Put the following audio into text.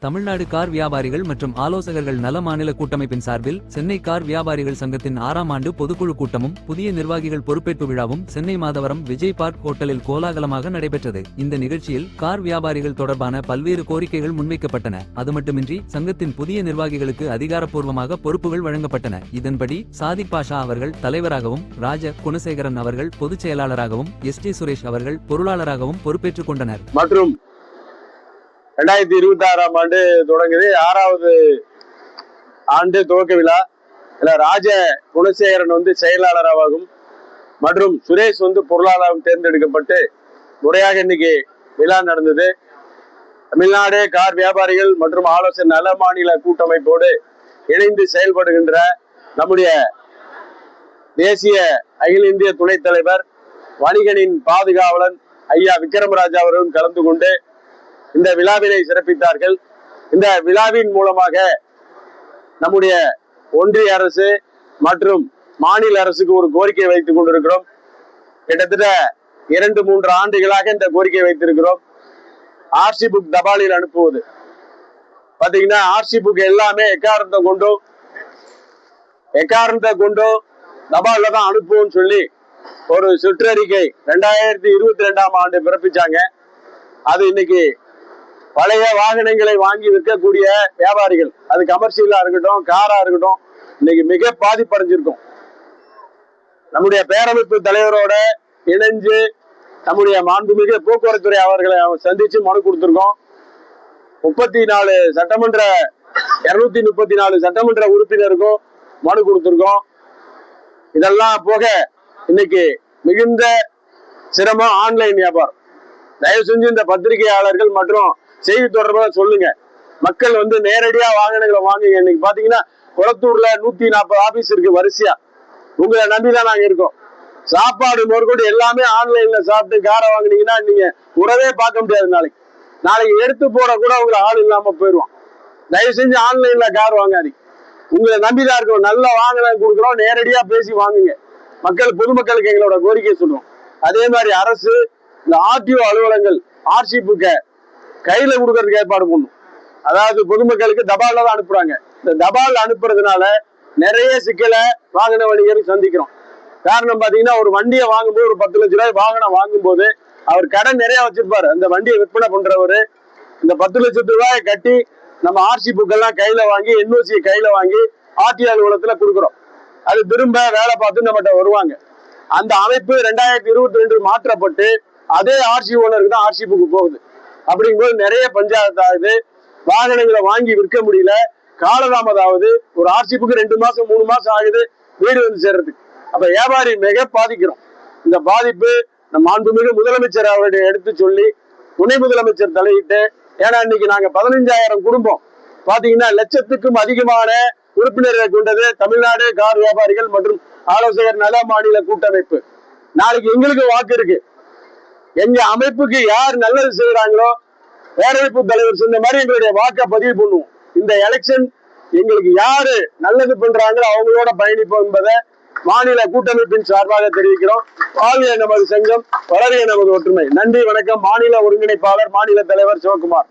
Tamil Nadu car வியாபாரிகள் மற்றும் ஆலோசகர்கள் நல மாநில கூட்டமைப்பின் சார்பில் சென்னை கார் வியாபாரிகள் சங்கத்தின் ஆறாம் ஆண்டு பொதுக்குழு கூட்டமும் புதிய நிர்வாகிகள் பொறுப்பேற்பு விழாவும் சென்னை மாதவரம் விஜய் பார்க் ஹோட்டலில் கோலாகலமாக நடைபெற்றது. இந்த நிகழ்ச்சியில் கார் வியாபாரிகள் தொடர்பான பல்வேறு கோரிக்கைகள் முன்வைக்கப்பட்டன. அது மட்டுமின்றி சங்கத்தின் புதிய நிர்வாகிகளுக்கு அதிகாரப்பூர்வமாக பொறுப்புகள் வழங்கப்பட்டன. இதன்படி சாதிக் பாஷா அவர்கள் தலைவராகவும் ராஜ குணசேகரன் அவர்கள் பொதுச் செயலாளராகவும் எஸ் டி சுரேஷ் அவர்கள் பொருளாளராகவும் பொறுப்பேற்றுக் கொண்டனர். மற்றும் ரெண்டாயிரத்தி இருபத்தி ஆறாம் ஆண்டு தொடங்குது. ஆறாவது ஆண்டு துவக்க விழா. இதுல ராஜ குணசேகரன் வந்து செயலாளராகவும் மற்றும் சுரேஷ் வந்து பொருளாளரும் தேர்ந்தெடுக்கப்பட்டு முறையாக இன்னைக்கு விழா நடந்தது. தமிழ்நாடு கார் வியாபாரிகள் மற்றும் ஆலோசனை நல மாநில கூட்டமைப்போடு இணைந்து செயல்படுகின்ற நம்முடைய தேசிய அகில இந்திய துணைத் தலைவர் வணிகனின் பாதுகாவலன் ஐயா விக்ரமராஜா அவர்களும் கலந்து கொண்டு இந்த விழாவினை சிறப்பித்தார்கள். இந்த விழாவின் மூலமாக நம்முடைய ஒன்றிய அரசு மற்றும் மாநில அரசுக்கு ஒரு கோரிக்கை வைத்துக் கொண்டிருக்கிறோம். கிட்டத்தட்ட இரண்டு மூன்று ஆண்டுகளாக இந்த கோரிக்கை வைத்திருக்கிறோம். ஆர்சி புக் தபாலில் அனுப்புவது. பாத்தீங்கன்னா ஆர்சி புக் எல்லாமே எக்காரணத்தை கொண்டும் எக்காரணத்தை கொண்டும் தபால்ல தான் அனுப்புவோம்னு சொல்லி ஒரு சுற்றறிக்கை ரெண்டாயிரத்தி இருபத்தி ரெண்டாம் ஆண்டு பிறப்பிச்சாங்க. அது இன்னைக்கு பழைய வாகனங்களை வாங்கி விற்கக்கூடிய வியாபாரிகள். அது கமர்ஷியலா இருக்கட்டும் காரா இருக்கட்டும் இன்னைக்கு மிக பாதிப்படைஞ்சிருக்கும். நம்முடைய பேரமைப்பு தலைவரோட இணைஞ்சு நம்முடைய மாண்புமிகு போக்குவரத்துறை அவர்களை சந்திச்சு மனு கொடுத்திருக்கோம். முப்பத்தி நாலு சட்டமன்ற இருநூத்தி முப்பத்தி நாலு சட்டமன்ற உறுப்பினருக்கும் மனு கொடுத்திருக்கோம். இதெல்லாம் போக இன்னைக்கு மிகுந்த சிரமம் ஆன்லைன் வியாபாரம். தயவு செஞ்சு இந்த பத்திரிகையாளர்கள் மற்றும் செய்தி தொடர்பாக சொல்லுங்க. மக்கள் வந்து நேரடியா வாகனங்களை வாங்குங்க. இன்னைக்கு பாத்தீங்கன்னா குளத்தூர்ல நூத்தி நாற்பது ஆபீஸ் இருக்கு வரிசையா. உங்களை நம்பிதான் நாங்க இருக்கோம். சாப்பாடு முதற்கொண்டு எல்லாமே ஆன்லைன்ல சாப்பிட்டு காரை வாங்குனீங்கன்னா நீங்க உறவே பார்க்க முடியாது நாளைக்கு. நாளைக்கு எடுத்து போட கூட உங்களை ஆள் இல்லாம போயிடுவான் தயவு செஞ்சு ஆன்லைன்ல கார் வாங்காதீங்க. உங்களை நம்பிதான் இருக்கோம். நல்ல வாகனம் கொடுக்குறோம். நேரடியா பேசி வாங்குங்க. மக்கள் பொதுமக்களுக்கு எங்களோட கோரிக்கை சொல்றோம் அதே மாதிரி அரசு இந்த ஆர்டிஓ அலுவலங்கள் ஆர்சி கையில கொடுக்கறதுக்கு ஏற்பாடு பண்ணும். அதாவது பொதுமக்களுக்கு தபால தான் அனுப்புறாங்க. இந்த தபால் அனுப்புறதுனால நிறைய சிக்கலை வாகன வணிகர் சந்திக்கிறோம். காரணம் பாத்தீங்கன்னா ஒரு வண்டியை வாங்கும்போது ஒரு பத்து லட்ச ரூபாய் வாகனம் வாங்கும்போது அவர் கடன் நிறைய வச்சிருப்பாரு. அந்த வண்டியை விற்பனை பண்றவரு இந்த பத்து லட்சத்து ரூபாயை கட்டி நம்ம ஆர்சி புக்கெல்லாம் கையில வாங்கி என்ஓசியை கையில வாங்கி ஆர்டி அலுவலகத்துல கொடுக்குறோம். அது திரும்ப வேலை பார்த்து நம்மகிட்ட வருவாங்க. அந்த அமைப்பு ரெண்டாயிரத்தி இருபத்தி ரெண்டு மாற்றப்பட்டு அதே ஆர்சி ஓனருக்கு தான் ஆர்சி புக்கு போகுது. அப்படிங்கும்போது நிறைய பஞ்சாயத்து ஆகுது. வாகனங்களை வாங்கி விற்க முடியல. காலதாமதம் ஆகுது ஒரு ஆர்சிப்புக்கு ரெண்டு மாசம் மூணு மாசம் ஆகுது வீடு வந்து சேர்றதுக்கு. அப்ப வியாபாரி மிக பாதிக்கிறோம். இந்த பாதிப்பு நம்ம அன்புமிகு முதலமைச்சர் அவருடைய எடுத்து சொல்லி துணை முதலமைச்சர் தலையிட்டு ஏன்னா இன்னைக்கு நாங்க பதினஞ்சாயிரம் குடும்பம். பாத்தீங்கன்னா லட்சத்துக்கும் அதிகமான உறுப்பினர்களை கொண்டது தமிழ்நாடு கார் வியாபாரிகள் மற்றும் ஆலோசகர் நல மாநில கூட்டமைப்பு. நாளைக்கு எங்களுக்கு வாக்கு இருக்கு. எங்க அமைப்புக்கு யார் நல்லது செய்யறாங்களோ பேரமைப்பு தலைவர் சொன்ன மாதிரி எங்களுடைய வாக்கை பதிவு பண்ணுவோம். இந்த எலெக்ஷன் எங்களுக்கு யாரு நல்லது பண்றாங்களோ அவங்களோட பயணிப்போம் என்பதை மாநில கூட்டமைப்பின் சார்பாக தெரிவிக்கிறோம். வாழ்க நமது சங்கம் வளர்க நமது ஒற்றுமை. நன்றி வணக்கம். மாநில ஒருங்கிணைப்பாளர் மாநில தலைவர் சிவகுமார்.